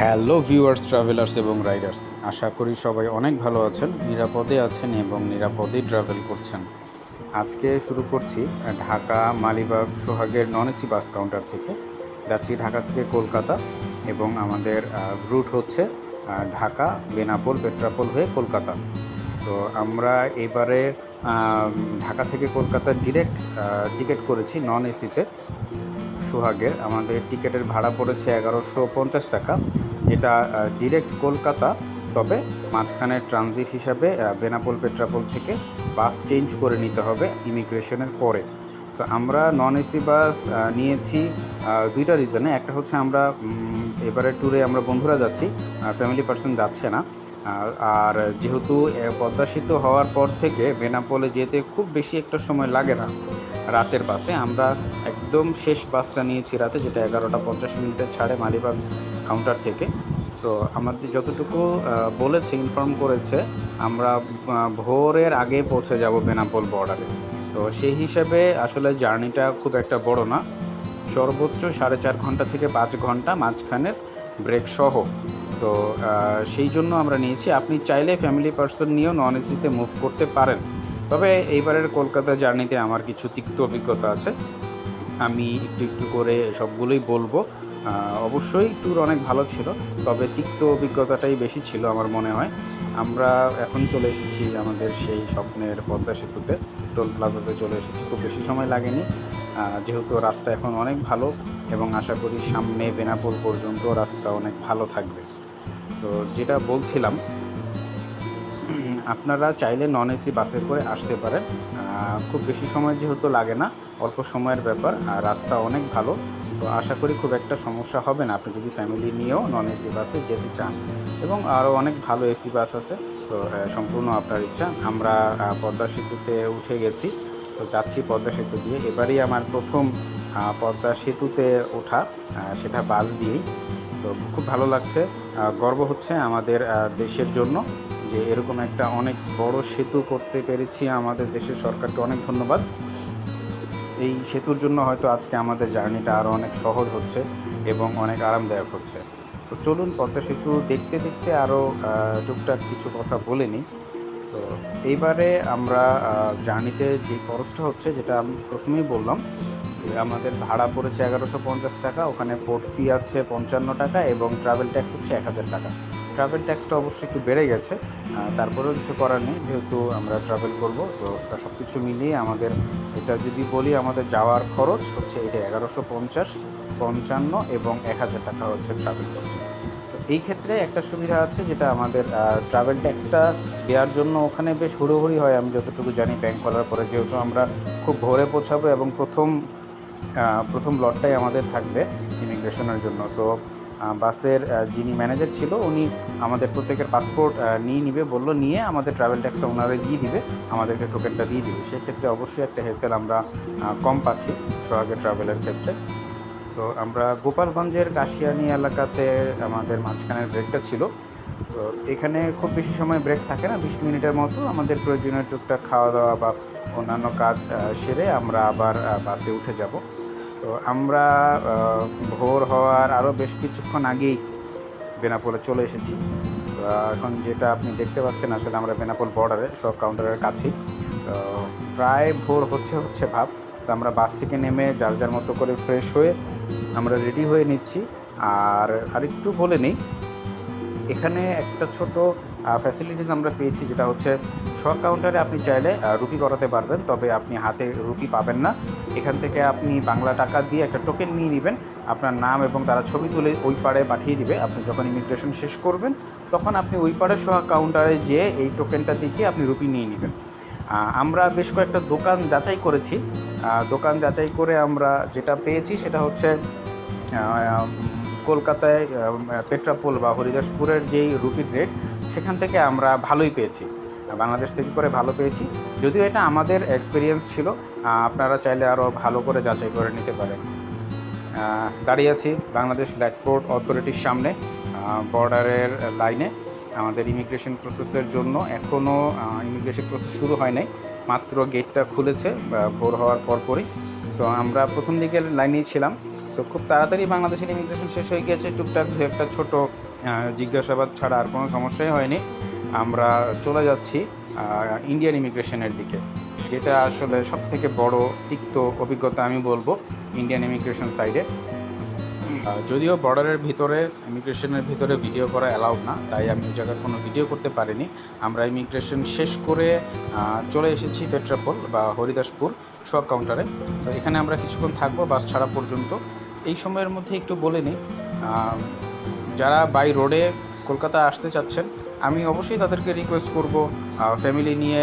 Hello viewers travellers এবং riders আশা করি সবাই অনেক ভালো আছেন, নিরাপদে আছেন এবং নিরাপদেই ট্রাভেল করছেন। আজকে শুরু করছি ঢাকা, মালিবাগ, সোহাগের নন এসি বাস কাউন্টার থেকে। যাচ্ছি ঢাকা থেকে কলকাতা এবং আমাদের রুট হচ্ছে ঢাকা, বেনাপোল, পেট্রাপোল হয়ে কলকাতা। সো আমরা এবারে ঢাকা থেকে কলকাতা ডিরেক্ট টিকিট করেছি নন এসিতে সোহাগের। আমাদের টিকিটের ভাড়া পড়েছে এগারোশো পঞ্চাশ টাকা, যেটা ডিরেক্ট কলকাতা। তবে মাঝখানে ট্রানজিট হিসাবে বেনাপোল পেট্রাপোল থেকে বাস চেঞ্জ করে নিতে হবে ইমিগ্রেশনের পরে। তো আমরা নন এসি বাস নিয়েছি দুইটা রিজনে একটা হচ্ছে আমরা এবারে ট্যুরে আমরা বন্ধুরা যাচ্ছি ফ্যামিলি পার্সন যাচ্ছে না। আর- যেহেতু আহ, পদ্মা সেতু হওয়ার পর থেকে বেনাপোলে যেতে খুব বেশি একটা সময় লাগে না রাতের বাসে। আমরা একদম শেষ বাসটা নিয়েছি রাতে যেটা এগারোটা পঞ্চাশ মিনিটের ছাড়ে মালিবাগ কাউন্টার থেকে। তো আমাদের যতটুকু বলেছে ইনফর্ম করেছে আমরা ভোরের আগে পৌঁছে যাব বেনাপোল বর্ডারে তো সেই হিসাবে আসলে জার্নিটা খুব একটা বড় না। সর্বোচ্চ সাড়ে চার ঘণ্টা থেকে পাঁচ ঘণ্টা মাঝখানের ব্রেক সহ। তো সেই জন্য আমরা নিয়েছি। আপনি চাইলে ফ্যামিলি পার্সন নিয়েও নন এসিতে মুভ করতে পারেন। তবে এইবারের কলকাতা জার্নিতে আমার কিছু তিক্ত অভিজ্ঞতা আছে। আমি একটু একটু করে সবগুলোই বলব। অবশ্যই ট্যুর অনেক ভালো ছিল, তবে তিক্ত অভিজ্ঞতাটাই বেশি ছিল আমার মনে হয়। আমরা এখন চলে এসেছি আমাদের সেই স্বপ্নের পদ্মা সেতুতে, টোল প্লাজাতে চলে এসেছি। খুব বেশি সময় লাগেনি যেহেতু রাস্তা এখন অনেক ভালো এবং আশা করি সামনে বেনাপোল পর্যন্ত রাস্তা অনেক ভালো থাকবে। সো যেটা বলছিলাম, আপনারা চাইলে নন এসি বাসে করে আসতে পারেন। খুব বেশি সময় যেহেতু লাগে না, অল্প সময়ের ব্যাপার, আর রাস্তা অনেক ভালো। তো আশা করি খুব একটা সমস্যা হবে না। আপনি যদি ফ্যামিলি নিয়েও নন এসি বাসে যেতে চান এবং আরও অনেক ভালো এসি বাস আছে, তো সম্পূর্ণ আপনার ইচ্ছা। আমরা পদ্মা সেতুতে উঠে গেছি। তো, যাচ্ছি পদ্মা সেতু দিয়ে। এবারই আমার প্রথম পদ্মা সেতুতে ওঠা সেটা বাস দিয়েই। তো, খুব ভালো লাগছে। গর্ব হচ্ছে আমাদের দেশের জন্য যে এরকম একটা অনেক বড় সেতু করতে পেরেছি আমাদের দেশের সরকারকে। অনেক ধন্যবাদ। এই সেতুর জন্য হয়তো আজকে আমাদের জার্নিটা আরও অনেক সহজ হচ্ছে এবং অনেক আরামদায়ক হচ্ছে। তো চলুন পদ্মা সেতু দেখতে দেখতে আরও টুকটাক কিছু কথা বলে নিই। তো এইবারে আমরা জার্নিতে যে খরচটা হচ্ছে যেটা আমি প্রথমেই বললাম আমাদের ভাড়া পড়েছে এগারোশো পঞ্চাশ টাকা, ওখানে পোর্ট ফি আছে পঞ্চান্ন টাকা এবং ট্রাভেল ট্যাক্স হচ্ছে এক হাজার টাকা। ট্রাভেল ট্যাক্সটা অবশ্যই একটু বেড়ে গেছে। তারপরেও কিছু করার নেই, যেহেতু আমরা ট্রাভেল করব সো সব কিছু মিলিয়ে আমাদের এটা যদি বলি, আমাদের যাওয়ার খরচ হচ্ছে এটা এগারোশো পঞ্চাশ, পঞ্চান্ন এবং এক হাজার টাকা হচ্ছে ট্রাভেল কস্টিং তো এই ক্ষেত্রে একটা সুবিধা আছে, যেটা আমাদের ট্রাভেল ট্যাক্সটা দেওয়ার জন্য ওখানে বেশ হুড়োহুড়ি হয়, আমি যতটুকু জানি ব্যাংক খোলার পরে, যেহেতু আমরা খুব ভোরে পৌঁছাবো এবং প্রথম প্রথম লটটাই আমাদের থাকবে ইমিগ্রেশনের জন্য। সো বাসের যিনি ম্যানেজার ছিল, উনি আমাদের প্রত্যেকের পাসপোর্ট নিয়ে নিবে, বলল নিয়ে আমাদের ট্রাভেল ট্যাক্সটা ওনারা দিয়ে দিবে, আমাদেরকে টোকেনটা দিয়ে দিবে। সেক্ষেত্রে অবশ্যই একটা হেসেল আমরা কম পাচ্ছি সোহাগে ট্রাভেলের ক্ষেত্রে। সো আমরা গোপালগঞ্জের কাশিয়ানি এলাকাতে আমাদের মাঝখানের ব্রেকটা ছিল। তো এখানে খুব বেশি সময় ব্রেক থাকে না, বিশ মিনিটের মতো আমাদের প্রয়োজনীয় টুকটাক খাওয়া দাওয়া বা অন্যান্য কাজ সেরে আমরা আবার বাসে উঠে যাব। তো আমরা ভোর হওয়ার আরও বেশ কিছুক্ষণ আগেই বেনাপোলে চলে এসেছি। এখন যেটা আপনি দেখতে পাচ্ছেন, আসলে আমরা বেনাপোল বর্ডারে সব কাউন্টারের কাছেই। তো প্রায় ভোর হচ্ছে হচ্ছে ভাব। তো আমরা বাস থেকে নেমে যার যার মতো করে ফ্রেশ হয়ে আমরা রেডি হয়ে নিচ্ছি। আর আরেকটু বলে নিই এখানে একটা ছোট ফ্যাসিলিটিস আমরা পেয়েছি যেটা হচ্ছে শর্ট কাউন্টারে আপনি চাইলে রুপি করাতে পারবেন, তবে আপনি হাতে রুপি পাবেন না। এখান থেকে আপনি বাংলা টাকা দিয়ে একটা টোকেন নিয়ে নেবেন, আপনার নাম এবং তারা ছবি তুলে ওই পাড়ে পাঠিয়ে দিবে। আপনি যখন ইমিগ্রেশন শেষ করবেন, তখন আপনি ওই পাড়ে সোহাগ কাউন্টারে যেয়ে এই টোকেনটা দেখিয়ে আপনি রুপি নিয়ে নেবেন। আমরা বেশ কয়েকটা দোকান যাচাই করেছি। দোকান যাচাই করে আমরা যেটা পেয়েছি সেটা হচ্ছে কলকাতায় পেট্রাপোল বা হরিদাসপুরের যেই রুপির রেট, সেখান থেকে আমরা ভালোই পেয়েছি। বাংলাদেশ থেকে করে ভালো পেয়েছি। যদিও এটা আমাদের এক্সপিরিয়েন্স ছিল আপনারা চাইলে আরও ভালো করে যাচাই করে নিতে পারেন। দাঁড়িয়ে আছি বাংলাদেশ ব্যাকপোর্ট অথরিটির সামনে বর্ডারের লাইনে আমাদের ইমিগ্রেশন প্রসেসের জন্য এখনও ইমিগ্রেশন প্রসেস শুরু হয় নাই। মাত্র গেটটা খুলেছে ভোর হওয়ার পরপরই। সো আমরা প্রথম দিকের লাইনেই ছিলাম। সো খুব তাড়াতাড়ি বাংলাদেশের ইমিগ্রেশন শেষ হয়ে গিয়েছে। টুকটাক দু একটা ছোট জিজ্ঞাসাবাদ ছাড়া আর কোনো সমস্যাই হয়নি। আমরা চলে যাচ্ছি ইন্ডিয়ান ইমিগ্রেশনের দিকে। যেটা আসলে সব থেকে বড় তিক্ত অভিজ্ঞতা আমি বলব ইন্ডিয়ান ইমিগ্রেশন সাইডে যদিও বর্ডারের ভিতরে ইমিগ্রেশনের ভিতরে ভিডিও করা অ্যালাউড না, তাই আমি ওই জায়গায় কোনো ভিডিও করতে পারিনি। আমরা ইমিগ্রেশন শেষ করে চলে এসেছি পেট্রাপোল বা হরিদাসপুর শোয়াক কাউন্টারে তো এখানে আমরা কিছুক্ষণ থাকব বাস ছাড়া পর্যন্ত। এই সময়ের মধ্যে একটু বলে নিই যারা বাই রোডে কলকাতা আসতে চাচ্ছেন, আমি অবশ্যই তাদেরকে রিকোয়েস্ট করব ফ্যামিলি নিয়ে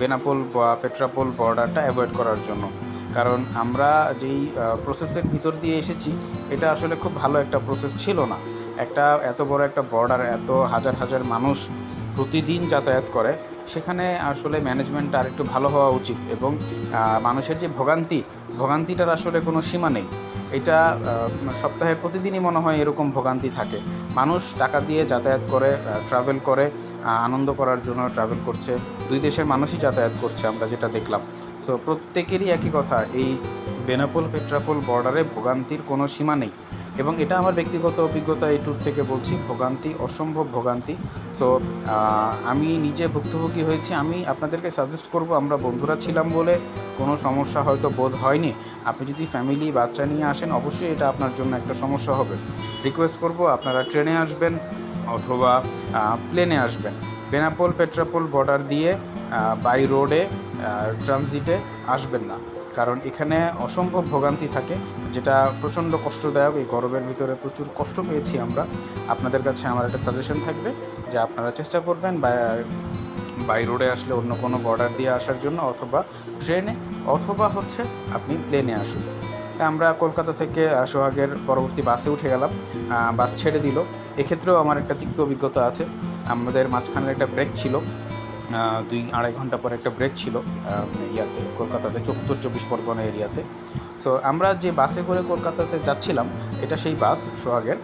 বেনাপোল বা পেট্রাপোল বর্ডারটা অ্যাভয়েড করার জন্য। কারণ আমরা যেই প্রসেসের ভিতর দিয়ে এসেছি, এটা আসলে খুব ভালো একটা প্রসেস ছিল না। একটা এত বড় একটা বর্ডার এত হাজার হাজার মানুষ প্রতিদিন যাতায়াত করে, সেখানে আসলে ম্যানেজমেন্ট আর একটু ভালো হওয়া উচিত এবং মানুষের যে ভোগান্তি, ভোগান্তিটার আসলে কোনো সীমা নেই। এটা সপ্তাহে প্রতিদিনই মনে হয় এরকম ভোগান্তি থাকে। মানুষ টাকা দিয়ে যাতায়াত করে ট্রাভেল করে আনন্দ করার জন্য ট্রাভেল করছে। দুই দেশের মানুষই যাতায়াত করছে, আমরা যেটা দেখলাম। তো প্রত্যেকেরই একই কথা, এই বেনাপোল পেট্রাপোল বর্ডারে ভোগান্তির কোনো সীমা নেই। এবং এটা আমার ব্যক্তিগত অভিজ্ঞতা এই ট্যুর থেকে বলছি, ভোগান্তি, অসম্ভব ভোগান্তি। তো আমি নিজে ভুক্তভোগী হয়েছি, আমি আপনাদেরকে সাজেস্ট করব, আমরা বন্ধুরা ছিলাম বলে কোনো সমস্যা হয়তো বোধ হয়নি। আপনি যদি ফ্যামিলি বাচ্চা নিয়ে আসেন, অবশ্যই এটা আপনার জন্য একটা সমস্যা হবে। রিকোয়েস্ট করব, আপনারা ট্রেনে আসবেন অথবা প্লেনে আসবেন। বেনাপোল পেট্রাপোল বর্ডার দিয়ে বাই রোডে ট্রানজিটে আসবেন না। কারণ এখানে অসম্ভব ভোগান্তি থাকে, যেটা প্রচণ্ড কষ্টদায়ক। এই গরমের ভিতরে প্রচুর কষ্ট পেয়েছি আমরা। আপনাদের কাছে আমার একটা সাজেশন থাকবে যে আপনারা চেষ্টা করবেন বা বাই রোডে আসলে অন্য কোনো বর্ডার দিয়ে আসার জন্য, অথবা ট্রেনে অথবা হচ্ছে আপনি প্লেনে আসুন। তা আমরা কলকাতা থেকে সোহাগের পরবর্তী বাসে উঠে গেলাম। বাস ছেড়ে দিল। এক্ষেত্রেও আমার একটা তিক্ত অভিজ্ঞতা আছে। আমাদের মাঝখানে একটা ব্রেক ছিল। দুই আড়াই ঘণ্টা পর একটা ব্রেক ছিল ইয়াতে, কলকাতাতে উত্তর চব্বিশ পরগনা এরিয়াতে। সো আমরা যে বাসে করে কলকাতাতে যাচ্ছিলাম, এটা সেই বাস সোহাগের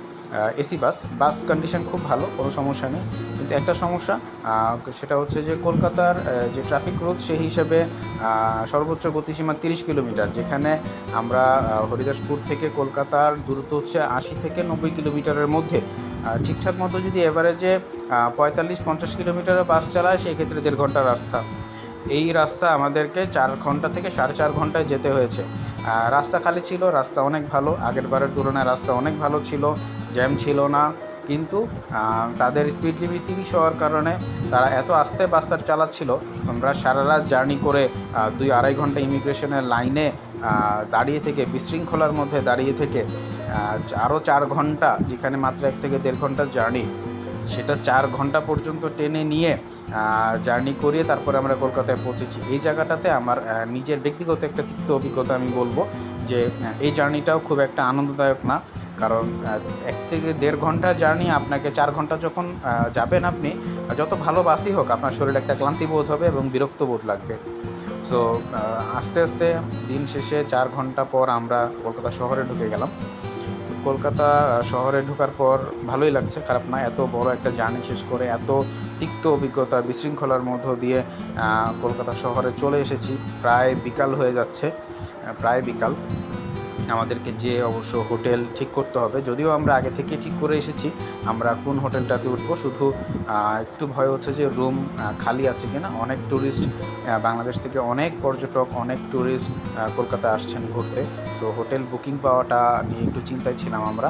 এসি বাস বাস কন্ডিশন খুব ভালো, কোনো সমস্যা নেই। কিন্তু একটা সমস্যা সেটা হচ্ছে যে কলকাতার যে ট্রাফিক রুলস সেই হিসাবে সর্বোচ্চ গতিসীমা তিরিশ কিলোমিটার, যেখানে আমরা হরিদাসপুর থেকে কলকাতার দূরত্ব হচ্ছে আশি থেকে নব্বই কিলোমিটারের মধ্যে। ঠিকঠাক মতো যদি এভারেজে পঁয়তাল্লিশ, পঞ্চাশ কিলোমিটারে বাস চালায় সেই ক্ষেত্রে দেড় ঘণ্টা রাস্তা। এই রাস্তা আমাদেরকে চার ঘণ্টা থেকে সাড়ে চার ঘন্টায় যেতে হয়েছে। রাস্তা খালি ছিল, রাস্তা অনেক ভালো। আগের বারের তুলনায় রাস্তা অনেক ভালো ছিল, জ্যাম ছিল না। কিন্তু তাদের স্পিড লিমিট তিরিশ হওয়ার কারণে তারা এত আস্তে বাসটা চালাচ্ছিল। আমরা সারা রাত জার্নি করে দুই আড়াই ঘণ্টা ইমিগ্রেশনের লাইনে দাঁড়িয়ে থেকে, বিশৃঙ্খলার মধ্যে দাঁড়িয়ে থেকে আরও চার ঘণ্টা, যেখানে মাত্র এক থেকে দেড় ঘণ্টার জার্নি সেটা চার ঘণ্টা পর্যন্ত টেনে নিয়ে জার্নি করিয়ে তারপরে আমরা কলকাতায় পৌঁছেছি। এই জায়গাটাতে আমার নিজের ব্যক্তিগত একটা তিক্ত অভিজ্ঞতা আমি বলব যে এই জার্নিটাও খুব একটা আনন্দদায়ক না। কারণ এক থেকে দেড় ঘণ্টা জার্নি আপনাকে চার ঘণ্টা যখন যাবেন আপনি যত ভালো বাসই হোক আপনার শরীরে একটা ক্লান্তি বোধ হবে এবং বিরক্ত বোধ লাগবে। সো আস্তে আস্তে দিন শেষে চার ঘণ্টা পর আমরা কলকাতা শহরে ঢুকে গেলাম। কলকাতা শহরে ঢোকার পর ভালোই লাগছে, খারাপ না। এত বড় একটা জার্নি শেষ করে, এত তিক্ত অভিজ্ঞতা, বিশৃঙ্খলার মধ্য দিয়ে কলকাতা শহরে চলে এসেছি। প্রায় বিকাল হয়ে যাচ্ছে প্রায় বিকাল। আমাদেরকে যে অবশ্য হোটেল ঠিক করতে হবে। যদিও আমরা আগে থেকে ঠিক করে এসেছি, আমরা কোন হোটেলটাতে উঠবো, শুধু একটু ভয় হচ্ছে যে রুম খালি আছে কিনা। অনেক ট্যুরিস্ট বাংলাদেশ থেকে অনেক পর্যটক, অনেক ট্যুরিস্ট কলকাতা আসছেন ঘুরতে। সো হোটেল বুকিং পাওয়াটা নিয়ে একটু চিন্তায় ছিলাম আমরা।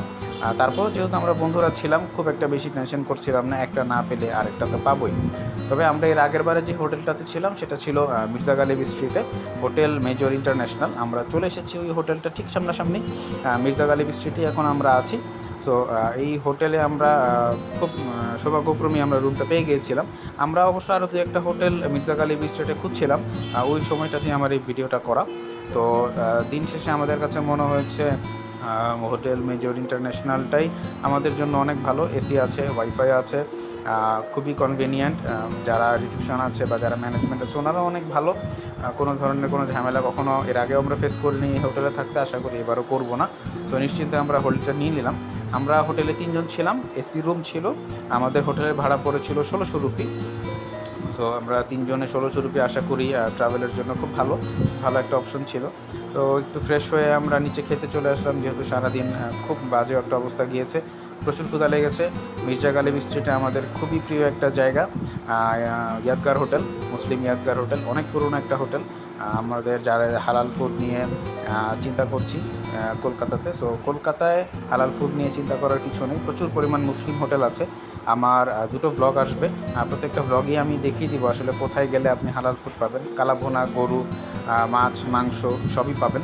তারপরও যেহেতু আমরা বন্ধুরা ছিলাম, খুব একটা বেশি টেনশন করছিলাম না, একটা না পেলে আরেকটা তো পাবোই। তবে আমরা এর আগের বারে যে হোটেলটাতে ছিলাম, সেটা ছিল মির্জা গালিব স্ট্রিটে হোটেল মেজর ইন্টারন্যাশনাল আমরা চলে এসেছি ওই হোটেলটা ঠিক সামনাসামনি মির্জা গালিব স্ট্রিটে এখন আমরা আছি। তো এই হোটেলে আমরা খুব সৌভাগ্যক্রমী আমরা রুমটা পেয়ে গিয়েছিলাম। আমরা অবশ্য আরও দু একটা হোটেল মির্জা গালিব স্ট্রিটে খুঁজছিলাম ওই সময়টাতে আমার এই ভিডিওটা করা। তো দিন শেষে আমাদের কাছে মনে হয়েছে হোটেল মেজর ইন্টারন্যাশনালটাই আমাদের জন্য অনেক ভালো। এসি আছে, ওয়াইফাই আছে খুবই কনভেনিয়েন্ট যারা রিসেপশন আছে বা যারা ম্যানেজমেন্ট আছে, ওনারাও অনেক ভালো। কোনো ধরনের কোনো ঝামেলা কখনো এর আগেও আমরা ফেস করিনি হোটেলে থাকতে, আশা করি এবারও করব না। তো নিশ্চিন্তে আমরা হোটেলটা নিয়ে নিলাম। আমরা হোটেলে তিনজন ছিলাম, এসি রুম ছিল, আমাদের হোটেলের ভাড়া পড়েছিল ষোলোশো রুপি সো আমরা তিনজনে ষোলোশো রুপি আশা করি ট্রাভেলের জন্য খুব ভালো ভালো একটা অপশন ছিল। তো একটু ফ্রেশ হয়ে আমরা নিচে খেতে চলে আসলাম, যেহেতু সারাদিন খুব বাজে একটা অবস্থা গিয়েছে। প্রচুর ক্ষুধা লেগেছে। মির্জা গালিব স্ট্রিটে আমাদের খুবই প্রিয় একটা জায়গা ইয়াদগার হোটেল, মুসলিম ইয়াদগার হোটেল, অনেক পুরনো একটা হোটেল। আমাদের যারা হালাল ফুড নিয়ে চিন্তা করছি কলকাতাতে। সো কলকাতায় হালাল ফুড নিয়ে চিন্তা করার কিছু নেই। প্রচুর পরিমাণ মুসলিম হোটেল আছে। আমার দুটো ব্লগ আসবে। প্রত্যেকটা ব্লগই আমি দেখিয়ে দিব আসলে কোথায় গেলে আপনি হালাল ফুড পাবেন। কালাভোনা, গরু মাছ, মাংস সবই পাবেন।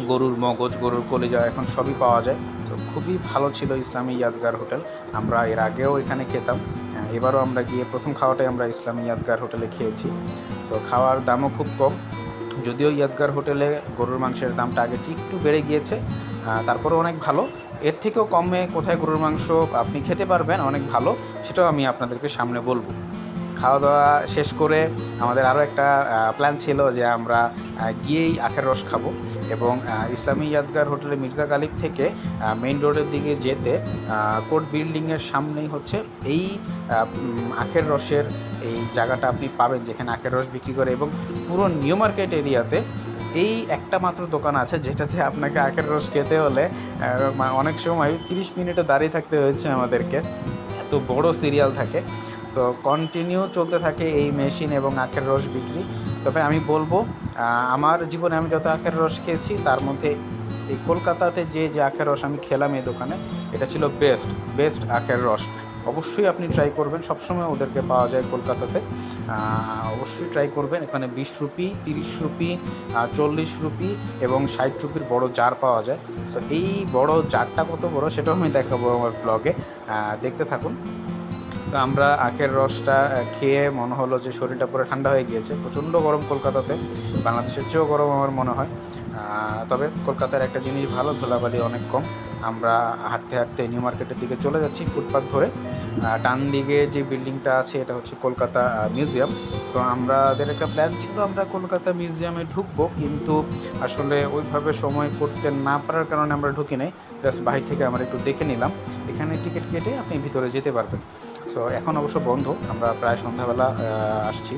গরুর মগজ গরুর কলিজা এখন সবই পাওয়া যায়। তো খুবই ভালো ছিল ইসলামী ইয়াদগার হোটেল। আমরা এর আগেও এখানে খেতাম। এবারও আমরা গিয়ে প্রথম খাওয়াটাই আমরা ইসলামী ইয়াদগার হোটেলে খেয়েছি। তো খাওয়ার দামও খুব কম। যদিও ইয়াদগার হোটেলে গরুর মাংসের দামটা আগে একটু বেড়ে গিয়েছে আহ, তারপরেও অনেক ভালো। এর থেকেও কমে কোথায় গরুর মাংস আপনি খেতে পারবেন অনেক ভালো সেটাও আমি আপনাদেরকে সামনে বলব। খাওয়া দাওয়া শেষ করে আমাদের আরও একটা প্ল্যান ছিল যে আমরা গিয়েই আখের রস খাব। এবং ইসলামী ইয়াদগার হোটেলে মির্জা গালিব থেকে মেইন রোডের দিকে যেতে কোর্ট বিল্ডিংয়ের সামনেই হচ্ছে এই আখের রসের এই জায়গাটা আপনি পাবেন যেখানে আখের রস বিক্রি করে এবং পুরো নিউ মার্কেট এরিয়াতে এই একটা মাত্র দোকান আছে যেটাতে আপনাকে আখের রস খেতে হলে অনেক সময় তিরিশ মিনিটে দাঁড়িয়ে থাকতে হয়েছে আমাদেরকে। এত বড় সিরিয়াল থাকে। তো কন্টিনিউ চলতে থাকে এই মেশিন এবং আখের রস বিক্রি। তবে আমি বলব আমার জীবনে আমি যত আখের রস খেয়েছি, তার মধ্যে এই কলকাতাতে যে যে আখের রস আমি খেলাম এই দোকানে, এটা ছিল বেস্ট বেস্ট আখের রস। অবশ্যই আপনি ট্রাই করবেন, সবসময় ওদেরকে পাওয়া যায় কলকাতাতে। অবশ্যই ট্রাই করবেন, এখানে বিশ রুপি, তিরিশ রুপি চল্লিশ রুপি এবং ষাট রুপির বড় জার পাওয়া যায়। সো এই বড় জারটা কত বড়, সেটাও আমি দেখাবো আমার ব্লগে দেখতে থাকুন। তো আমরা আখের রসটা খেয়ে মনে হলো যে শরীরটা পুরো ঠান্ডা হয়ে গিয়েছে। প্রচণ্ড গরম কলকাতাতে। বাংলাদেশের চেয়েও গরম আমার মনে হয়। তবে কলকাতার একটা জিনিস ভালো, ধুলাবালি অনেক কম। আমরা হাঁটতে হাঁটতে নিউ মার্কেটের দিকে চলে যাচ্ছি ফুটপাথ ধরে। ডান দিকে যে বিল্ডিংটা আছে, এটা হচ্ছে কলকাতা মিউজিয়াম। তো আমাদের একটা প্ল্যান ছিল আমরা কলকাতা মিউজিয়ামে ঢুকবো, কিন্তু আসলে ওইভাবে সময় করতে না পারার কারণে আমরা ঢুকি নাই। জাস্ট বাইরে থেকে আমরা একটু দেখে নিলাম। এখানে টিকিট কেটে আপনি ভিতরে যেতে পারবেন। সো এখন অবশ্য বন্ধ, আমরা প্রায় সন্ধ্যাবেলা আসছি।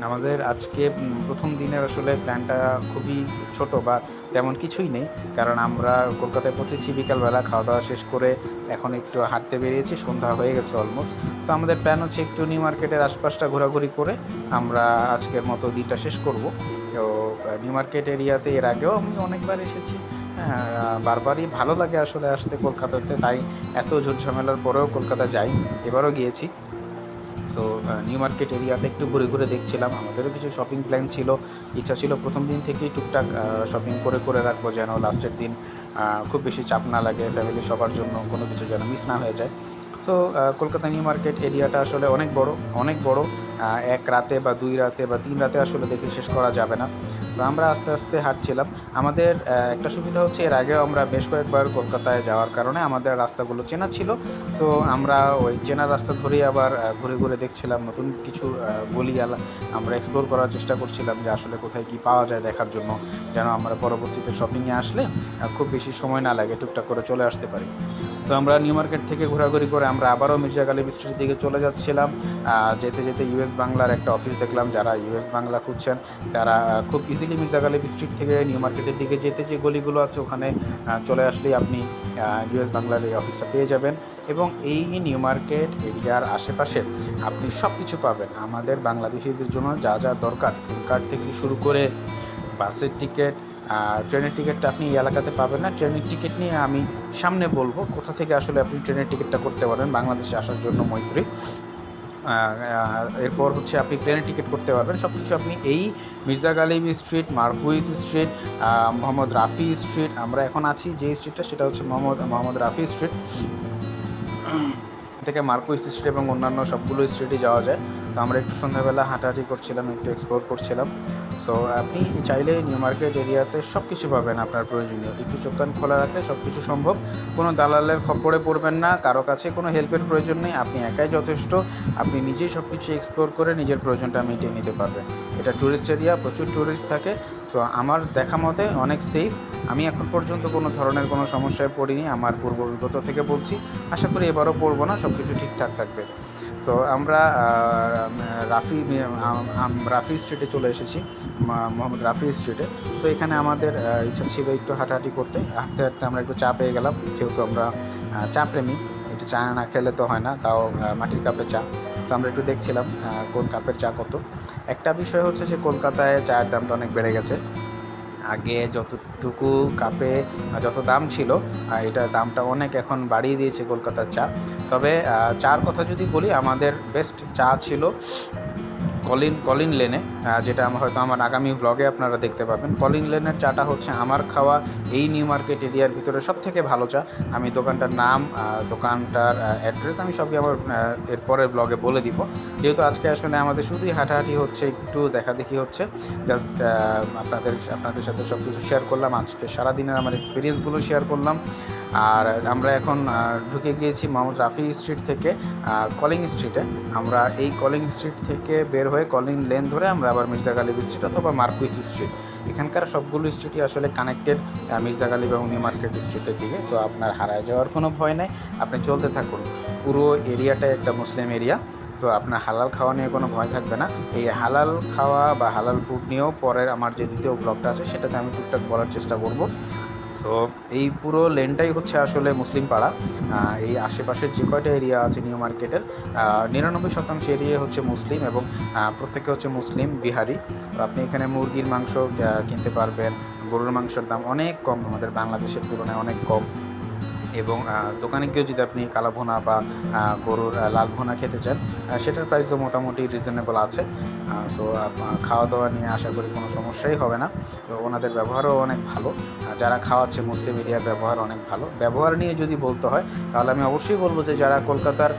আমাদের আজকে প্রথম দিনের আসলে প্ল্যানটা খুবই ছোট বা তেমন কিছুই নেই। কারণ আমরা কলকাতায় পৌঁছেছি, বিকালবেলা খাওয়া দাওয়া শেষ করে এখন একটু হাঁটতে বেরিয়েছি, সন্ধ্যা হয়ে গেছে অলমোস্ট তো আমাদের প্ল্যান হচ্ছে একটু নিউ মার্কেটের আশপাশটা ঘোরাঘুরি করে আমরা আজকের মতো দিনটা শেষ করব। তো নিউ মার্কেট এরিয়াতে এর আগেও আমি অনেকবার এসেছি। হ্যাঁ বারবারই ভালো লাগে আসলে আসতে কলকাতাতে, তাই এত ঝুট ঝামেলার পরেও কলকাতা যাই। এবারও গিয়েছি। সো নিউ মার্কেট এরিয়াতে একটু ঘুরে ঘুরে দেখছিলাম। আমাদেরও কিছু শপিং প্ল্যান ছিল। ইচ্ছা ছিল প্রথম দিন থেকেই টুকটাক শপিং করে করে রাখব যেন লাস্টের দিন খুব বেশি চাপ না লাগে ফ্যামিলি সবার জন্য কোনো কিছু যেন মিস না হয়ে যায়। সো কলকাতা নিউ মার্কেট এরিয়াটা আসলে অনেক বড় অনেক বড়। এক রাতে বা দুই রাতে বা তিন রাতে আসলে দেখে শেষ করা যাবে না। তো আমরা আস্তে আস্তে হাঁটছিলাম। আমাদের একটা সুবিধা হচ্ছে এর আগেও আমরা বেশ কয়েকবার কলকাতায় যাওয়ার কারণে আমাদের রাস্তাগুলো চেনা ছিল। তো আমরা ওই চেনা রাস্তা ধরেই আবার ঘুরে ঘুরে দেখছিলাম নতুন কিছু গলি আলা আমরা এক্সপ্লোর করার চেষ্টা করছিলাম যে আসলে কোথায় কি পাওয়া যায় দেখার জন্য, যেন আমরা পরবর্তীতে শপিংয়ে আসলে খুব বেশি সময় না লাগে টুকটাক করে চলে আসতে পারি। তো আমরা নিউ মার্কেট থেকে ঘোরাঘুরি করে আমরা আবারও মির্জা গালিব স্ট্রিটের দিকে চলে যাচ্ছিলাম। যেতে যেতে ইউএস বাংলার একটা অফিস দেখলাম, যারা ইউএস বাংলা খুঁজছেন, তারা খুব ইজিলি মির্জাগালিব স্ট্রিট থেকে নিউ মার্কেটের দিকে যেতে যে গলিগুলো আছে ওখানে চলে আসলেই আপনি ইউএস বাংলার এই অফিসটা পেয়ে যাবেন। এবং এই নিউ মার্কেট এরিয়ার আশেপাশে আপনি সব কিছু পাবেন। আমাদের বাংলাদেশিদের জন্য যা যা দরকার সিম কার্ড থেকে শুরু করে বাসের টিকিট ট্রেনের টিকিটটা আপনি এই এলাকাতে পাবেন না। ট্রেনের টিকিট নিয়ে আমি সামনে বলব, কোথা থেকে আসলে আপনি ট্রেনের টিকিটটা করতে পারেন, বাংলাদেশে আসার জন্য মৈত্রী। এরপর হচ্ছে আপনি প্লেনের টিকিট করতে পারবেন। সব কিছু আপনি এই Mirza Ghalib street Marquis street Mohammad Rafi street আমরা এখন আছি যে স্ট্রিটটা সেটা হচ্ছে মোহাম্মদ মোহাম্মদ রাফি স্ট্রিট থেকে মার্কুইস স্ট্রিট এবং অন্যান্য সবগুলো স্ট্রিটে যাওয়া যায়। তো আমরা একটু সন্ধ্যাবেলা হাঁটাহাঁটি করছিলাম, একটু এক্সপ্লোর করছিলাম। সো আপনি চাইলে নিউ মার্কেট এরিয়াতে সব কিছু পাবেন আপনার প্রয়োজনীয়। একটু চোখ কান খোলা রাখলে সব কিছু সম্ভব। কোনো দালালের খপ্পরে পড়বেন না, কারও কাছে কোনো হেল্পের প্রয়োজন নেই, আপনি একাই যথেষ্ট। আপনি নিজেই সব কিছু এক্সপ্লোর করে নিজের প্রয়োজনটা মিটিয়ে নিতে পারবেন। এটা ট্যুরিস্ট এরিয়া প্রচুর ট্যুরিস্ট থাকে। তো আমার দেখা মতে অনেক সেফ আমি এখন পর্যন্ত কোনো ধরনের কোনো সমস্যায় পড়িনি। আমার পূর্ব অভিজ্ঞতা থেকে বলছি। আশা করি এবারও পড়ব না সব কিছু ঠিকঠাক থাকবে। তো আমরা রাফি রাফি স্ট্রিটে চলে এসেছি মোহাম্মদ রাফি স্ট্রিটে তো এখানে আমাদের ইচ্ছা ছিল একটু হাঁটাহাঁটি করতে। হাঁটতে হাঁটতে আমরা একটু চা পেয়ে গেলাম, যেহেতু আমরা চা প্রেমী। একটু চা না খেলে তো হয় না, তাও মাটির কাপে চা। তো আমরা একটু দেখছিলাম কোন কাপের চা কত। একটা বিষয় হচ্ছে যে, কলকাতায় চায়ের দামটা অনেক বেড়ে গেছে। আগে যতটুকু কাপে যত দাম ছিল এটা এটার দামটা অনেক এখন বাড়িয়ে দিয়েছে কলকাতার চা। তবে চার কথা যদি বলি, আমাদের বেস্ট চা ছিল কলিন কলিন লেনে যেটা আমার হয়তো আমার আগামী ব্লগে আপনারা দেখতে পাবেন। কলিন লেনের চাটা হচ্ছে আমার খাওয়া, এই নিউ মার্কেট এরিয়ার ভিতরে সব থেকে ভালো চা। আমি দোকানটার নাম দোকানটার অ্যাড্রেস আমি সবই আমার এরপরের ব্লগে বলে দিব। যেহেতু আজকে আসলে আমাদের শুধুই হাঁটাহাঁটি হচ্ছে, একটু দেখাদেখি হচ্ছে জাস্ট আপনাদের আপনাদের সাথে সব কিছু শেয়ার করলাম। আজকে সারাদিনের আমার এক্সপিরিয়েন্সগুলো শেয়ার করলাম। আর আমরা এখন ঢুকে গিয়েছি মোহাম্মদ রাফি স্ট্রিট থেকে কলিং স্ট্রিটে আমরা এই কলিং স্ট্রিট থেকে বের হয়ে কলিং লেন ধরে আমরা আবার মির্জা গালিব স্ট্রিট অথবা মার্কুইস স্ট্রিট এখানকার সবগুলো স্ট্রিটই আসলে কানেক্টেড মির্জা গালিব এবং নিউ মার্কেট স্ট্রিটের দিকে। সো আপনার হারায় যাওয়ার কোনো ভয় নেই। আপনি চলতে থাকুন। পুরো এরিয়াটাই একটা মুসলিম এরিয়া তো আপনার হালাল খাওয়া নিয়ে কোনো ভয় থাকবে না। এই হালাল খাওয়া বা হালাল ফুড নিয়েও পরের আমার যে দ্বিতীয় ব্লগটা আছে, সেটাতে আমি টুকটাক বলার চেষ্টা করব। তো এই পুরো লেনটাই হচ্ছে আসলে মুসলিম পাড়া। এই আশেপাশের যে কয়টা এরিয়া আছে নিউ মার্কেটের নিরানব্বই শতাংশ এরিয়া হচ্ছে মুসলিম এবং প্রত্যেকে হচ্ছে মুসলিম, বিহারি। আপনি এখানে মুরগির মাংস কিনতে পারবেন। গরুর মাংসের দাম অনেক কম আমাদের বাংলাদেশের তুলনায়, অনেক কম। এবং দোকানে গিয়েও যদি আপনি কালা ভুনা বা গরুর লাল ভুনা খেতে চান সেটার প্রাইসও মোটামুটি রিজনেবল আছে। সো খাওয়া দাওয়া নিয়ে আশা করি কোনো সমস্যাই হবে না। তো ওনাদের ব্যবহারও অনেক ভালো। যারা খাওয়াচ্ছে মুসলিম এরিয়ার ব্যবহার অনেক ভালো। ব্যবহার নিয়ে যদি বলতে হয়, তাহলে আমি অবশ্যই বলব যে, যারা কলকাতার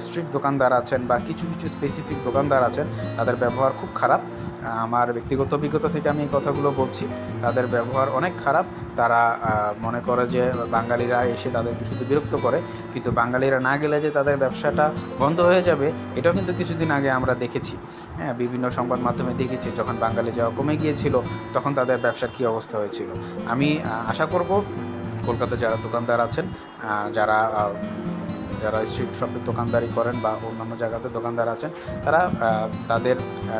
স্ট্রিট দোকানদার আছেন বা কিছু কিছু স্পেসিফিক দোকানদার আছেন, তাদের ব্যবহার খুব খারাপ। আমার ব্যক্তিগত অভিজ্ঞতা থেকে আমি এই কথাগুলো বলছি। তাদের ব্যবহার অনেক খারাপ। তারা মনে করে যে বাঙালিরা এসে তাদেরকে শুধু বিরক্ত করে, কিন্তু বাঙালিরা না গেলে যে তাদের ব্যবসাটা বন্ধ হয়ে যাবে, এটাও কিন্তু কিছুদিন আগে আমরা দেখেছি। হ্যাঁ বিভিন্ন সংবাদ মাধ্যমে দেখেছি, যখন বাঙালি যাওয়া কমে গিয়েছিল, তখন তাদের ব্যবসার কী অবস্থা হয়েছিল। আমি আশা করব কলকাতায় যারা দোকানদার আছেন যারা যারা স্ট্রিট শপের দোকানদারি করেন বা অন্যান্য জায়গাতে দোকানদার আছেন, তারা তাদের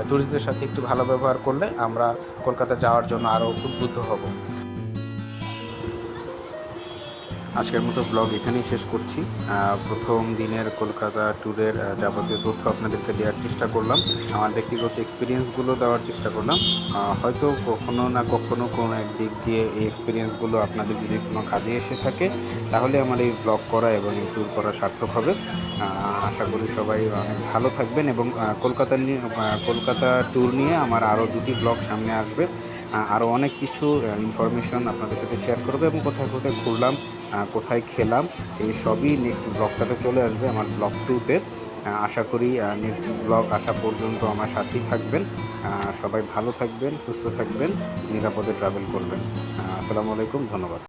ট্যুরিস্টদের সাথে একটু ভালো ব্যবহার করলে আমরা কলকাতা যাওয়ার জন্য আরও উদ্বুদ্ধ হব। আজকের মতো ব্লগ এখানেই শেষ করছি। প্রথম দিনের কলকাতা ট্যুরের যাবতীয় তথ্য আপনাদেরকে দেওয়ার চেষ্টা করলাম। আমার ব্যক্তিগত এক্সপিরিয়েন্সগুলো দেওয়ার চেষ্টা করলাম। হয়তো কখনো না কখনো কোনো এক দিক দিয়ে এই এক্সপিরিয়েন্সগুলো আপনাদের যদি কোনো কাজে এসে থাকে, তাহলে আমার এই ব্লগ করা এবং এই ট্যুর করা সার্থক হবে। আশা করি সবাই অনেক ভালো থাকবেন এবং কলকাতা নিয়ে কলকাতা ট্যুর নিয়ে আমার আরও দুটি ব্লগ সামনে আসবে। আরও অনেক কিছু ইনফরমেশন আপনাদের সাথে শেয়ার করবে এবং কোথায় কোথায় ঘুরলাম কোথায় খেলাম, এই সবই নেক্সট ব্লগটাতে চলে আসবে আমার ব্লগ টুতে আশা করি নেক্সট ব্লগ আসা পর্যন্ত আমার সাথেই থাকবেন। সবাই ভালো থাকবেন, সুস্থ থাকবেন, নিরাপদে ট্রাভেল করবেন। আসসালামু আলাইকুম, ধন্যবাদ।